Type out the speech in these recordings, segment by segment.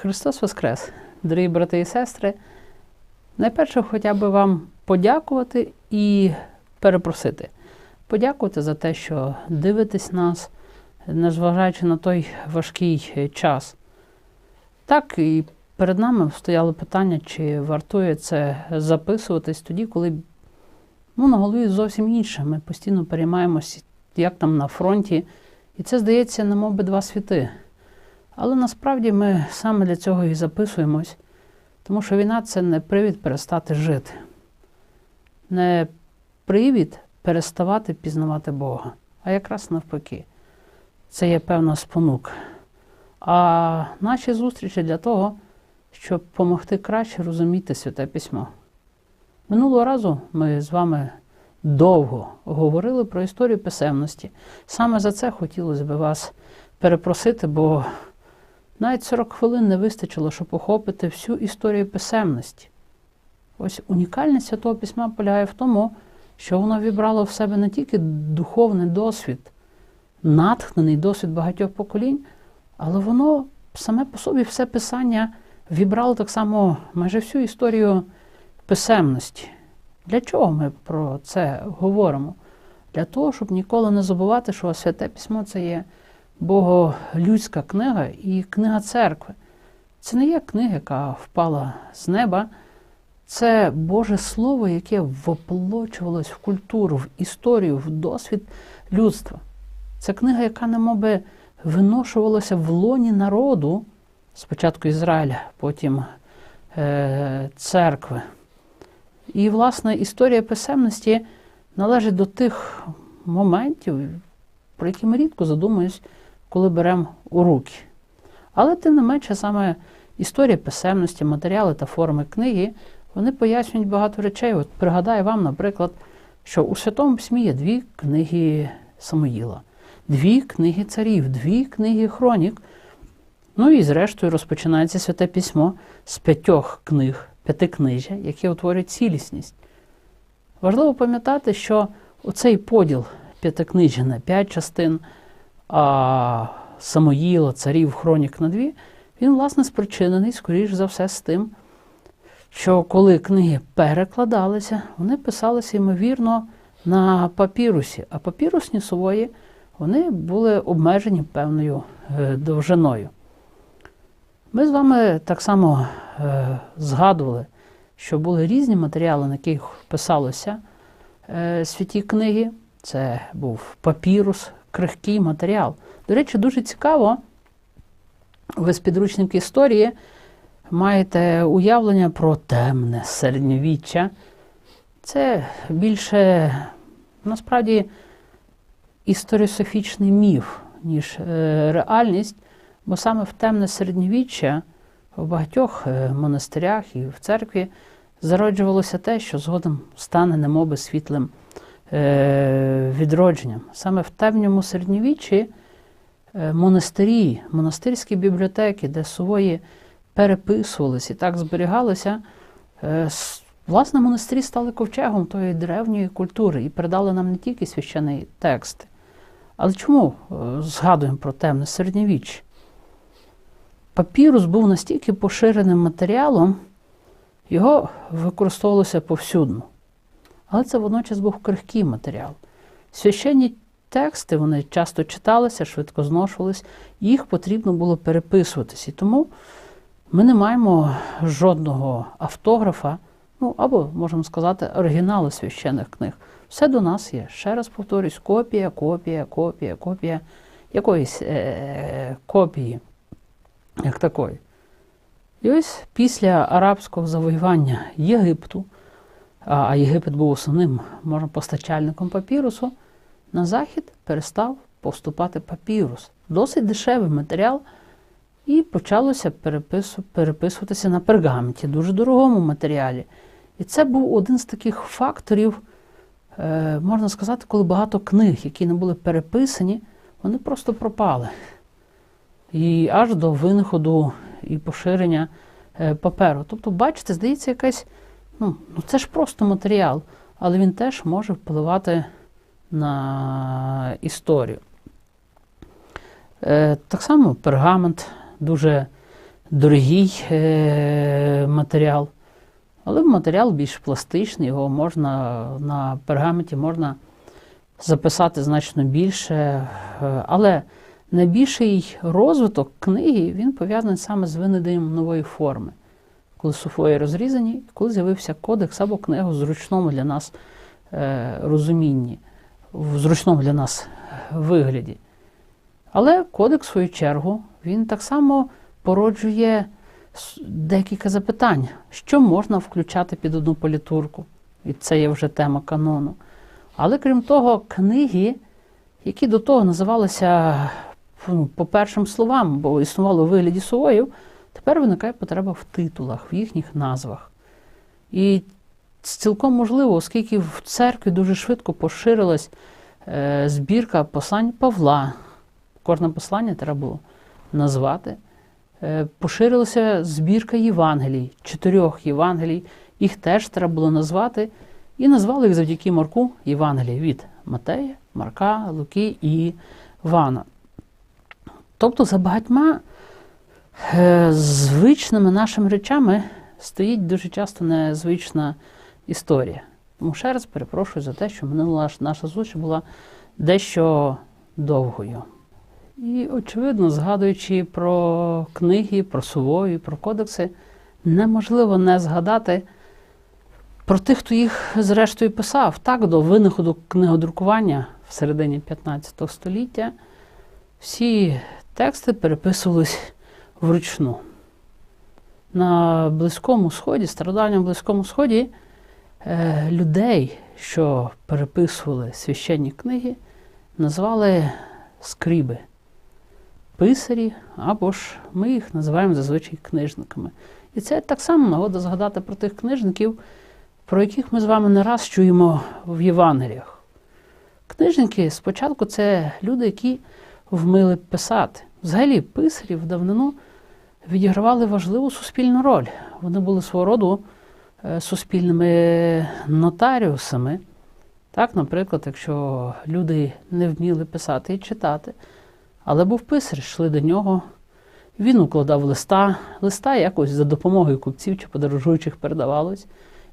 Христос Воскрес, дорогі брати і сестри. Найперше, хоча б вам подякувати і перепросити. Подякувати за те, що дивитесь нас, незважаючи на той важкий е, час. Так, і перед нами стояло питання, чи вартує це записуватись тоді, коли ну, на голові зовсім інше. Ми постійно переймаємося, як там на фронті. І це здається, немов би два світи. Але насправді ми саме для цього і записуємось, тому що війна це не привід перестати жити, не привід переставати пізнавати Бога, а якраз навпаки. Це є певна спонука. А наші зустрічі для того, щоб допомогти краще розуміти святе письмо. Минулого разу ми з вами довго говорили про історію писемності. Саме за це хотілося б вас перепросити, бо навіть 40 хвилин не вистачило, щоб охопити всю історію писемності. Ось унікальність Святого Письма полягає в тому, що воно вібрало в себе не тільки духовний досвід, натхнений досвід багатьох поколінь, але воно саме по собі все писання вібрало так само майже всю історію писемності. Для чого ми про це говоримо? Для того, щоб ніколи не забувати, що святе письмо це є боголюдська книга і книга церкви. Це не є книга, яка впала з неба. Це Боже Слово, яке воплочувалось в культуру, в історію, в досвід людства. Це книга, яка немоби виношувалася в лоні народу, спочатку Ізраїля, потім е, церкви. І, власне, історія писемності належить до тих моментів, про які ми рідко задумуємось, коли беремо у руки. Але, тим не менше, саме історія писемності, матеріали та форми книги, вони пояснюють багато речей. От пригадаю вам, наприклад, що у Святому Письмі є дві книги Самоїла, дві книги царів, дві книги хронік. Ну і зрештою розпочинається святе письмо з п'ятьох книг, п'ятикнижжя, які утворюють цілісність. Важливо пам'ятати, що оцей поділ п'ятикнижжя на п'ять частин, а Самоїла, царів, хронік на дві, він, власне, спричинений, скоріш за все, з тим, що коли книги перекладалися, вони писалися, ймовірно, на папірусі, а папірусні сувої вони були обмежені певною е, довжиною. Ми з вами так само е, згадували, що були різні матеріали, на яких писалося е, святі книги. Це був папірус, крихкий матеріал. До речі, дуже цікаво, ви з підручники історії маєте уявлення про темне середньовіччя. Це більше насправді історіософічний міф, ніж е, реальність, бо саме в темне середньовіччя в багатьох е, монастирях і в церкві зароджувалося те, що згодом стане немоби світлим відродженням. Саме в темному середньовіччі монастирі, монастирські бібліотеки, де сувої переписувалися і так зберігалися, власне, монастирі стали ковчегом тої древньої культури і передали нам не тільки священні тексти. Але чому згадуємо про темне середньовіччя? Папірус був настільки поширеним матеріалом, його використовувалося повсюдно. Але це водночас був крихкий матеріал. Священні тексти вони часто читалися, швидко зношувались, їх потрібно було переписуватись. І тому ми не маємо жодного автографа, ну або, можемо сказати, оригіналу священних книг. Все до нас є. Ще раз повторюсь, копія, копія, копія, копія якоїсь е- копії як такої. І ось після арабського завоювання Єгипту, а Єгипет був основним можна, постачальником папірусу, на захід перестав поступати папірус. Досить дешевий матеріал, і почалося перепису, переписуватися на пергаменті, дуже дорогому матеріалі. І це був один з таких факторів, е, можна сказати, коли багато книг, які не були переписані, вони просто пропали і аж до винаходу і поширення е, паперу. Тобто, бачите, здається, якась, ну, ну це ж просто матеріал, але він теж може впливати на історію. Е, так само пергамент дуже дорогий е, матеріал. Але матеріал більш пластичний, його можна на пергаменті можна записати значно більше. Е, але найбільший розвиток книги він пов'язаний саме з винайденням нової форми, коли суфої розрізані, коли з'явився кодекс або книга в зручному для нас е, розумінні, в зручному для нас вигляді. Але кодекс, в свою чергу, він так само породжує декілька запитань, що можна включати під одну політурку. І це є вже тема канону. Але крім того, книги, які до того називалися ну, по першим словам, бо існувало у вигляді сувоїв, тепер виникає потреба в титулах, в їхніх назвах. І цілком можливо, оскільки в церкві дуже швидко поширилась е, збірка послань Павла. Кожне послання треба було назвати. Е, поширилася збірка Євангелій, чотирьох Євангелій. Їх теж треба було назвати. І назвали їх завдяки Марку Євангелії від Матея, Марка, Луки і Вана. Тобто за багатьма звичними нашими речами стоїть дуже часто незвична історія. Тому ще раз перепрошую за те, що минула наша зустріч була дещо довгою. І, очевидно, згадуючи про книги, про сувої, про кодекси, неможливо не згадати про тих, хто їх зрештою писав. Так, до винаходу книгодрукування в середині 15 століття всі тексти переписувались вручну. На Близькому Сході, стародавньому Близькому Сході, е, людей, що переписували священні книги, назвали скріби писарі, або ж ми їх називаємо зазвичай книжниками. І це так само нагода згадати про тих книжників, про яких ми з вами не раз чуємо в Євангеліях. Книжники спочатку це люди, які вмили писати. Взагалі, писарі в давнину відігравали важливу суспільну роль. Вони були свого роду е, суспільними нотаріусами. Так, наприклад, якщо люди не вміли писати і читати, але був писар, йшли до нього. Він укладав листа, листа якось за допомогою купців чи подорожуючих передавалось.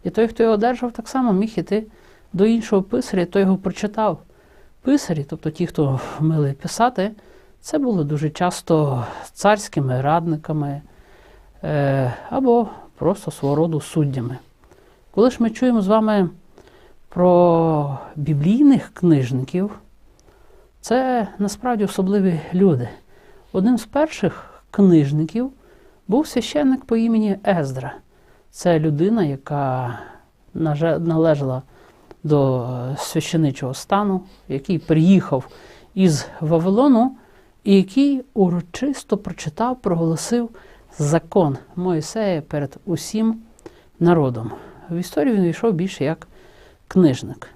І той, хто його одержав, так само міг іти до іншого писаря, той його прочитав. Писарі, тобто ті, хто вміли писати, це були дуже часто царськими радниками е, або просто свого роду суддями. Коли ж ми чуємо з вами про біблійних книжників, це насправді особливі люди. Одним з перших книжників був священник по імені Ездра. Це людина, яка належала до священичого стану, який приїхав із Вавилону, і який урочисто прочитав, проголосив закон Моїсея перед усім народом. В історію він війшов більше як книжник.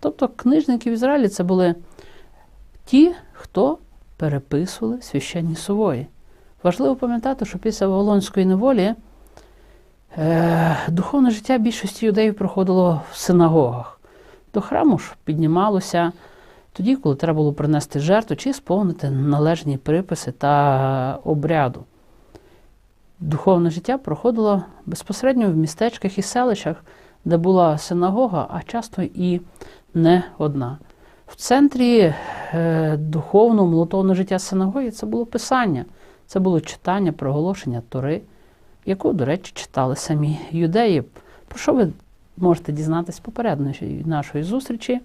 Тобто книжники в Ізраїлі це були ті, хто переписували священні сувої. Важливо пам'ятати, що після Вавилонської неволі е, духовне життя більшості юдеїв проходило в синагогах. До храму ж піднімалося тоді, коли треба було принести жертву чи сповнити належні приписи та обряду. Духовне життя проходило безпосередньо в містечках і селищах, де була синагога, а часто і не одна. В центрі е, духовного молотовного життя синагоги це було писання, це було читання, проголошення Тори, яку, до речі, читали самі юдеї. Про що ви можете дізнатися попередньої нашої зустрічі?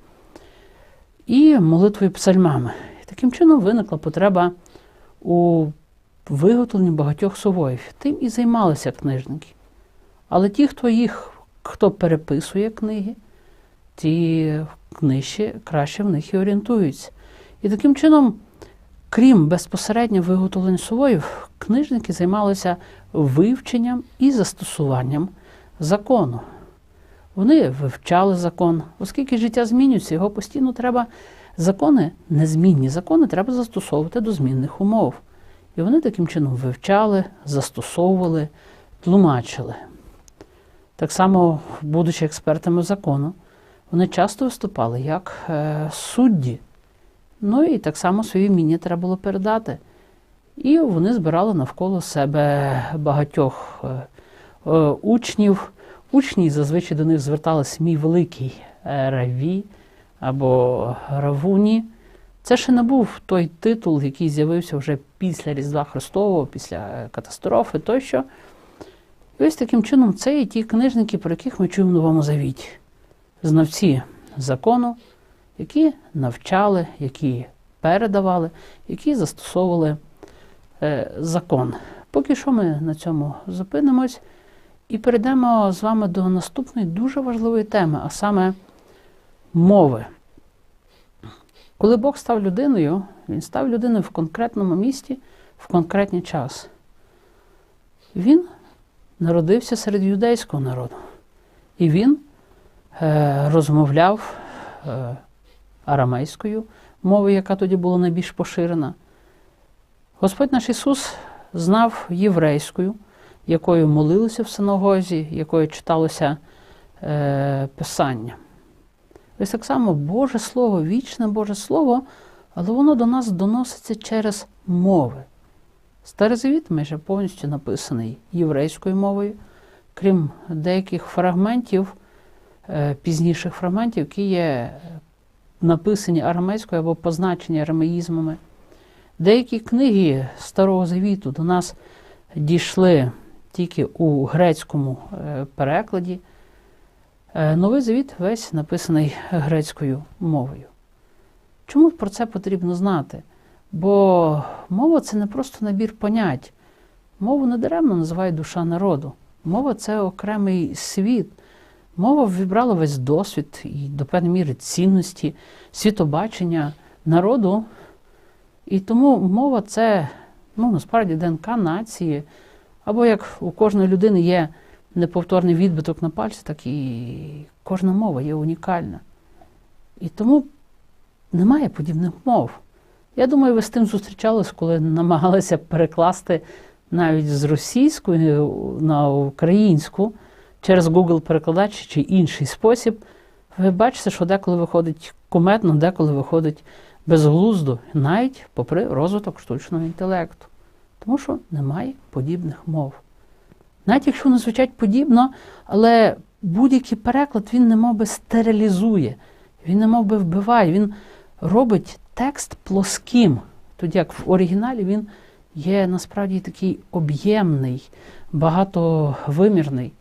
І молитвою псальмами. Таким чином виникла потреба у виготовленні багатьох совоїв. Тим і займалися книжники. Але ті, хто їх, хто переписує книги, ті книжі краще в них і орієнтуються. І таким чином, крім безпосередньо виготовлення сувоїв, книжники займалися вивченням і застосуванням закону. Вони вивчали закон, оскільки життя змінюється, його постійно треба. Закони, незмінні закони треба застосовувати до змінних умов. І вони таким чином вивчали, застосовували, тлумачили. Так само, будучи експертами закону, вони часто виступали як е, судді. Ну і так само свої вміння треба було передати. І вони збирали навколо себе багатьох е, е, учнів. Учні зазвичай до них зверталися мій великий е, раві або равуні. Це ще не був той титул, який з'явився вже після Різдва Христового, після е, катастрофи тощо. І ось таким чином це і ті книжники, про яких ми чуємо в Новому Завіті. Знавці закону, які навчали, які передавали, які застосовували е, закон. Поки що ми на цьому зупинимось і перейдемо з вами до наступної дуже важливої теми, а саме мови. Коли Бог став людиною, Він став людиною в конкретному місті, в конкретний час. Він народився серед юдейського народу. І він е, розмовляв е, арамейською мовою, яка тоді була найбільш поширена. Господь наш Ісус знав єврейською, якою молилися в синагозі, якою читалося е, Писання. Ось так само Боже Слово, вічне Боже Слово, але воно до нас доноситься через мови. Старий Завіт майже повністю написаний єврейською мовою, крім деяких фрагментів, е, пізніших фрагментів, які є написані арамейською або позначені арамеїзмами. Деякі книги Старого Завіту до нас дійшли тільки у грецькому е, перекладі. Е, Новий Завіт весь написаний грецькою мовою. Чому про це потрібно знати? Бо мова це не просто набір понять. Мову недаремно називають душа народу. Мова це окремий світ. Мова вібрала весь досвід і до певної міри цінності, світобачення народу. І тому мова це ну, насправді ДНК нації. Або як у кожної людини є неповторний відбиток на пальці, так і кожна мова є унікальна. І тому немає подібних мов. Я думаю, ви з тим зустрічались, коли намагалися перекласти навіть з російської на українську через Google-перекладач чи інший спосіб. Ви бачите, що деколи виходить куметно, деколи виходить безглуздо, навіть попри розвиток штучного інтелекту. Тому що немає подібних мов. Навіть якщо вони звучать подібно, але будь-який переклад він не би стерилізує, він не би вбиває, він робить текст плоским. Тоді як в оригіналі він є насправді такий об'ємний, багатовимірний.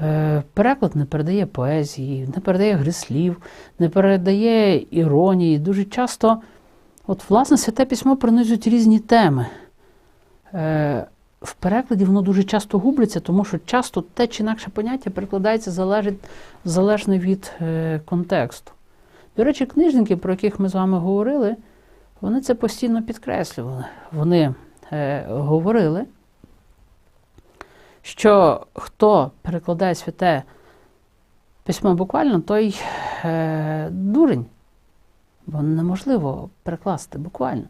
Е, Переклад не передає поезії, не передає гри слів, не передає іронії. Дуже часто, от, власне, святе письмо пронизують різні теми. Е, В перекладі воно дуже часто губляться, тому що часто те чи інакше поняття перекладається залежить, залежно від е, контексту. До речі, книжники, про яких ми з вами говорили, вони це постійно підкреслювали. Вони е, говорили, що хто перекладає святе письмо буквально, той е, дурень, бо неможливо перекласти буквально.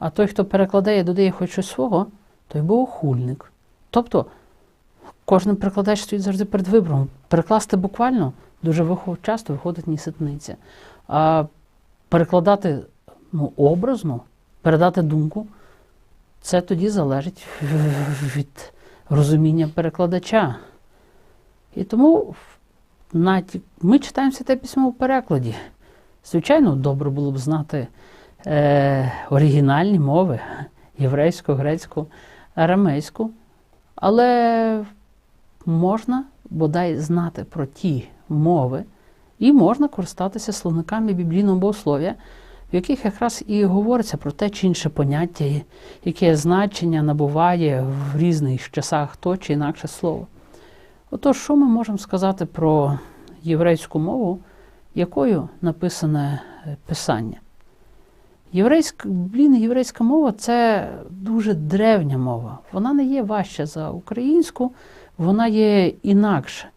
А той, хто перекладає, додає хоч щось свого, той богохульник. Тобто кожен перекладач стоїть завжди перед вибором. Перекласти буквально дуже часто виходить ніситниця. А перекладати ну, образно, передати думку, це тоді залежить від розуміння перекладача. І тому ми читаємо те письмо в перекладі. Звичайно, добре було б знати е, оригінальні мови єврейську, грецьку, арамейську, але можна бодай знати про ті мови, і можна користатися словниками біблійного богослов'я, в яких якраз і говориться про те чи інше поняття, яке значення набуває в різних часах то чи інакше слово. Отож, що ми можемо сказати про єврейську мову, якою написане е, Писання? Єврейська, блін, єврейська мова це дуже древня мова. Вона не є важча за українську, вона є інакша.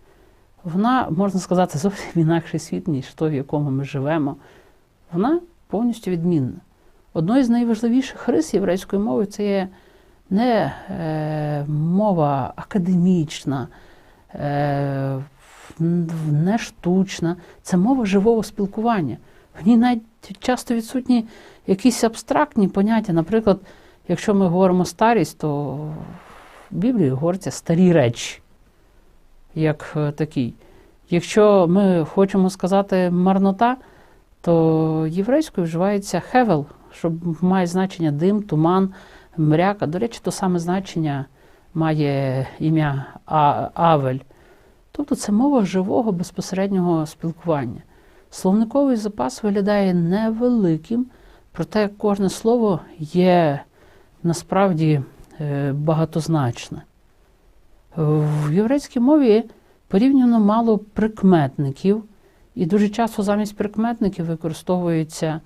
Вона, можна сказати, зовсім інакший світ, ніж той, в якому ми живемо. Вона повністю відмінна. Одною з найважливіших рис єврейської мови це є не е, мова академічна, е, не штучна, це мова живого спілкування. В ній навіть часто відсутні якісь абстрактні поняття. Наприклад, якщо ми говоримо старість, то в Біблії говориться старі речі, як е, такий. Якщо ми хочемо сказати марнота, то єврейською вживається хевел, що має значення дим, туман, мряка. До речі, то саме значення має ім'я Авель. Тобто це мова живого безпосереднього спілкування. Словниковий запас виглядає невеликим, проте кожне слово є насправді е, багатозначне. В єврейській мові порівняно мало прикметників, і дуже часто замість прикметників використовується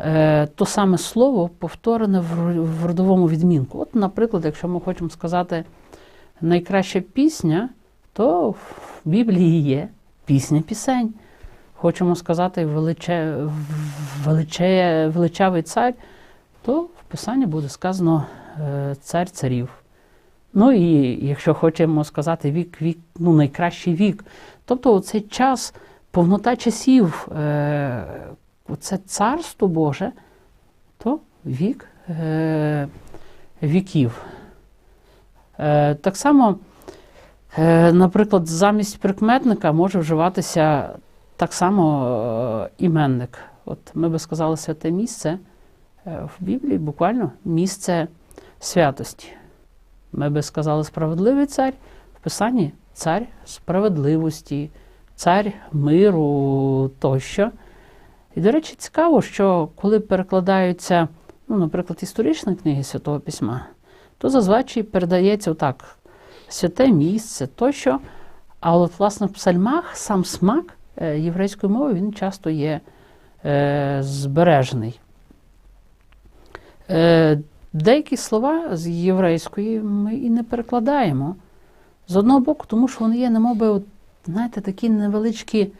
е, то саме слово, повторене в родовому відмінку. От, наприклад, якщо ми хочемо сказати найкраща пісня, то в Біблії є пісня пісень. Хочемо сказати величе, величе, величавий цар, то в Писанні буде сказано е, цар царів. Ну і якщо хочемо сказати вік, вік, ну найкращий вік. Тобто цей час, повнота часів, е, це царство Боже, то вік е, віків. Так само, наприклад, замість прикметника може вживатися так само е, іменник. От ми би сказали святе місце е, в Біблії буквально місце святості. Ми би сказали справедливий цар, в Писанні цар справедливості, цар миру тощо. І, до речі, цікаво, що коли перекладаються, ну, наприклад, історичні книги Святого Письма, то зазвичай передається отак святе місце тощо. А от, власне, в псальмах сам смак єврейської мови він часто є е, збережений. Е, деякі слова з єврейської ми і не перекладаємо. З одного боку, тому що вони є, немоби, знаєте, такі невеличкі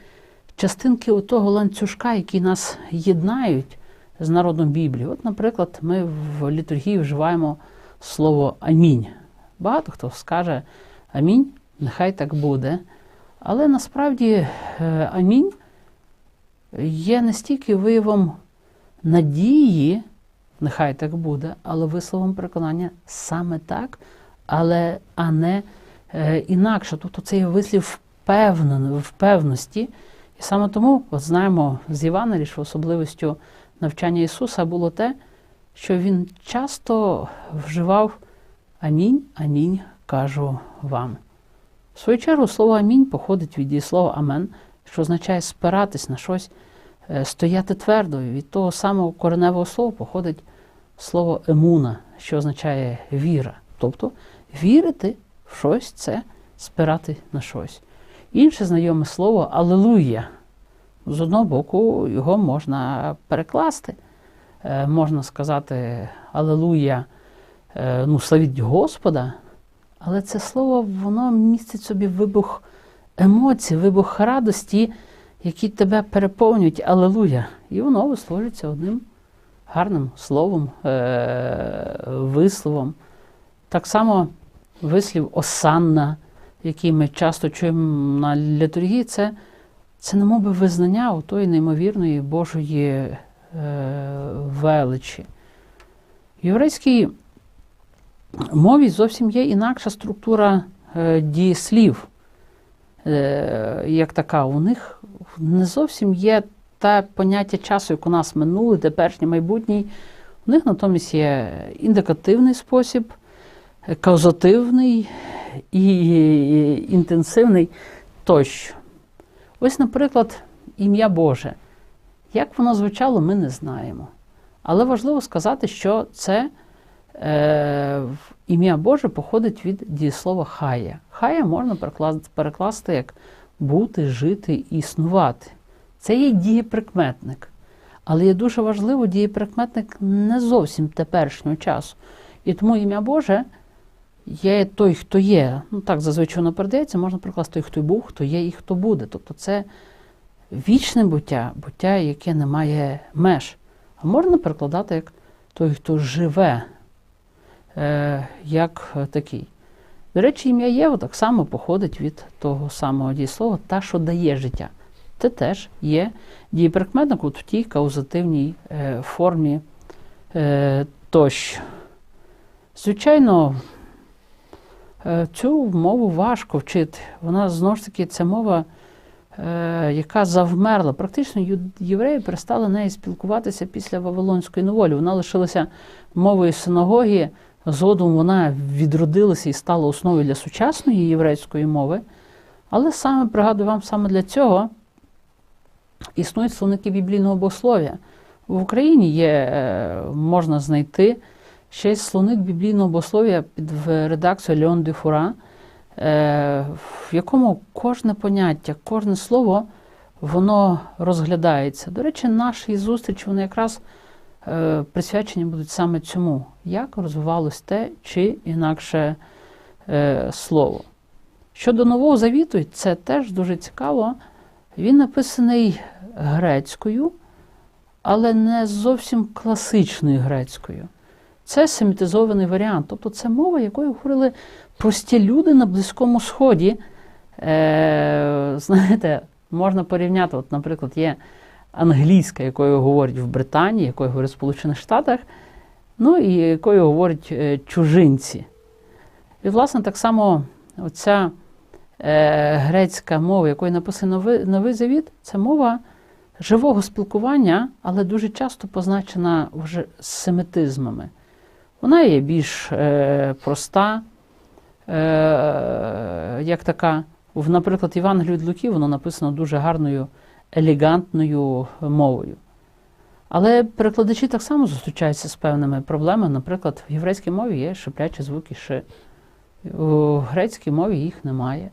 частинки того ланцюжка, які нас єднають з народом Біблії. От, наприклад, ми в літургії вживаємо слово амінь. Багато хто скаже амінь, нехай так буде. Але насправді е, амінь є не стільки виявом надії, нехай так буде, але висловом переконання саме так, але а не е, інакше. Тобто це є вислів впевнен- впевності. І саме тому, от знаємо з Євангелії, що особливістю навчання Ісуса було те, що Він часто вживав амінь, амінь, кажу вам. В свою чергу, слово амінь походить від дієслова амен, що означає спиратись на щось, е, стояти твердо. Від того самого кореневого слова походить слово емуна, що означає віра. Тобто вірити в щось це спирати на щось. Інше знайоме слово алелуя. З одного боку, його можна перекласти. Е, можна сказати Алелуя, е, ну, славіть Господа, але це слово воно містить собі вибух емоцій, вибух радості, які тебе переповнюють Алелуя. І воно висловлюється одним гарним словом, е, висловом. Так само вислів Осанна, який ми часто чуємо на літургії, це, це немоби визнання у тої неймовірної Божої е, величі. В єврейській мові зовсім є інакша структура е, дієслів, е, як така. У них не зовсім є те поняття часу, як у нас минулий, теперішній, майбутній. У них натомість є індикативний спосіб, каузативний і інтенсивний тощо. Ось, наприклад, ім'я Боже. Як воно звучало, ми не знаємо. Але важливо сказати, що це ім'я Боже походить від дієслова хая. Хая можна перекласти, як бути, жити, існувати. Це є дієприкметник. Але є дуже важливо дієприкметник не зовсім теперішнього часу. І тому ім'я Боже є той, хто є. Ну так зазвичай воно передається, можна прикласти той, хто був, хто є і хто буде. Тобто це вічне буття, буття, яке не має меж. А можна перекладати як той, хто живе, е, як е, такий. До речі, ім'я Єва так само походить від того самого дієслова, та, що дає життя. Це теж є дієприкметник от в тій каузативній е, формі е, тощо. Звичайно, цю мову важко вчити. Вона знову ж таки це мова, яка завмерла. Практично євреї перестали нею спілкуватися після Вавилонської неволі. Вона лишилася мовою синагоги. Згодом вона відродилася і стала основою для сучасної єврейської мови. Але саме пригадую вам, саме для цього існують словники біблійного богослов'я. В Україні є, е, можна знайти ще й словник біблійного богослов'я під в редакцію Леон Дюфура, е, в якому кожне поняття, кожне слово воно розглядається. До речі, наші зустрічі вони якраз присвячені будуть саме цьому, як розвивалось те чи інакше е, слово. Щодо Нового Завіту, це теж дуже цікаво. Він написаний грецькою, але не зовсім класичною грецькою. Це семітизований варіант. Тобто це мова, якою говорили прості люди на Близькому Сході. Е, знаєте, можна порівняти, от, наприклад, є англійська, якою говорять в Британії, якою говорять в Сполучених Штатах, ну і якою говорять е, чужинці. І, власне, так само оця е, грецька мова, якою написано новий, завіт, це мова живого спілкування, але дуже часто позначена вже семитизмами. Вона є більш е, проста, е, як така, наприклад, Євангелію від Луки, воно написано дуже гарною, елегантною мовою. Але перекладачі так само зустрічаються з певними проблемами. Наприклад, в єврейській мові є шиплячі звуки ши. У грецькій мові їх немає.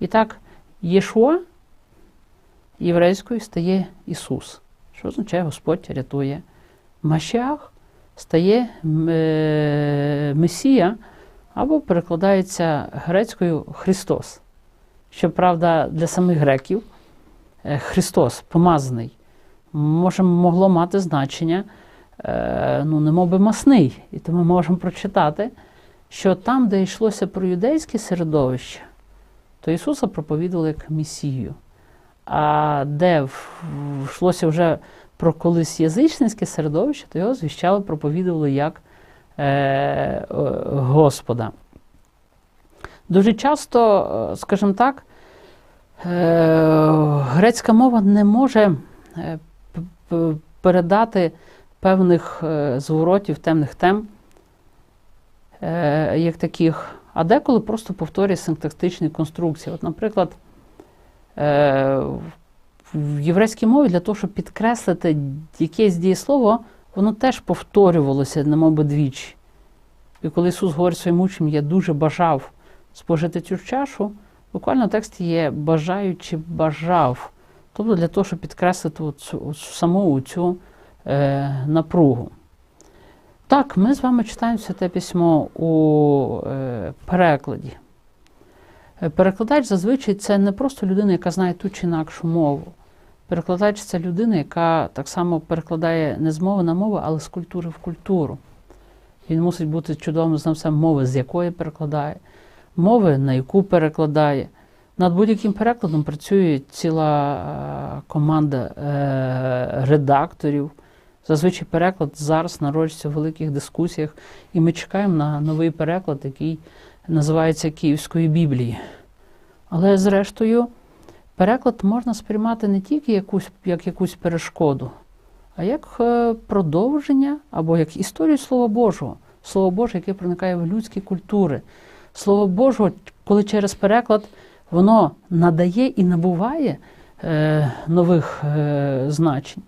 І так, Єшуа єврейською стає Ісус, що означає Господь рятує. Машіах стає е, Месія, або перекладається грецькою Христос. Щоправда, для самих греків Христос, помазаний, може, могло мати значення, е, ну, немов би масний. І тому ми можемо прочитати, що там, де йшлося про юдейське середовище, то Ісуса проповідували як Месію. А де йшлося вже про колись язичницьке середовище, то його звіщали, проповідували як е, Господа. Дуже часто, скажімо так, е, грецька мова не може е, передати певних е, зворотів, темних тем, е, як таких, а деколи просто повторює синтаксичні конструкції. От, наприклад, е, в єврейській мові для того, щоб підкреслити якесь дієслово, воно теж повторювалося, немов двічі. І коли Ісус говорить своїм учням, я дуже бажав спожити цю чашу, буквально в тексті є бажаючи бажав. Тобто для того, щоб підкреслити цю, саму цю е, напругу. Так, ми з вами читаємо те письмо у е, перекладі. Перекладач зазвичай це не просто людина, яка знає ту чи інакшу мову. Перекладач це людина, яка так само перекладає не з мови на мову, але з культури в культуру. Він мусить бути чудовим знавцем мови, з якої перекладає, мови, на яку перекладає. Над будь-яким перекладом працює ціла команда редакторів. Зазвичай переклад зараз народжується в великих дискусіях, і ми чекаємо на новий переклад, який називається Київської Біблії. Але, зрештою, переклад можна сприймати не тільки якусь, як якусь перешкоду, а як продовження або як історію Слова Божого, Слово Боже, яке проникає в людські культури. Слово Божого, коли через переклад воно надає і набуває е, нових е, значень.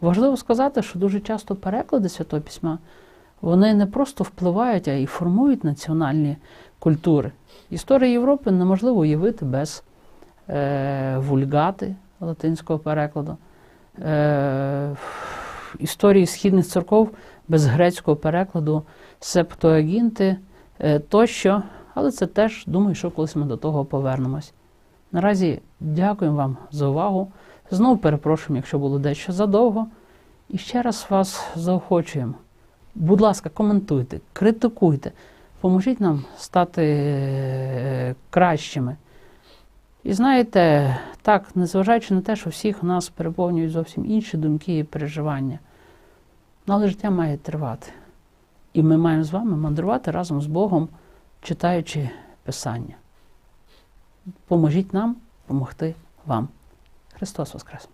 Важливо сказати, що дуже часто переклади Святого Письма вони не просто впливають, а й формують національні культури. Історію Європи неможливо уявити без е, вульгати латинського перекладу, е, історії східних церков без грецького перекладу, септуагінти е, тощо. Але це теж, думаю, що колись ми до того повернемось. Наразі дякуємо вам за увагу. Знову перепрошуємо, якщо було дещо задовго. І ще раз вас заохочуємо. Будь ласка, коментуйте, критикуйте, поможіть нам стати кращими. І знаєте, так, незважаючи на те, що всіх нас переповнюють зовсім інші думки і переживання, але життя має тривати. І ми маємо з вами мандрувати разом з Богом, читаючи Писання. Поможіть нам допомогти вам. Христос Воскрес!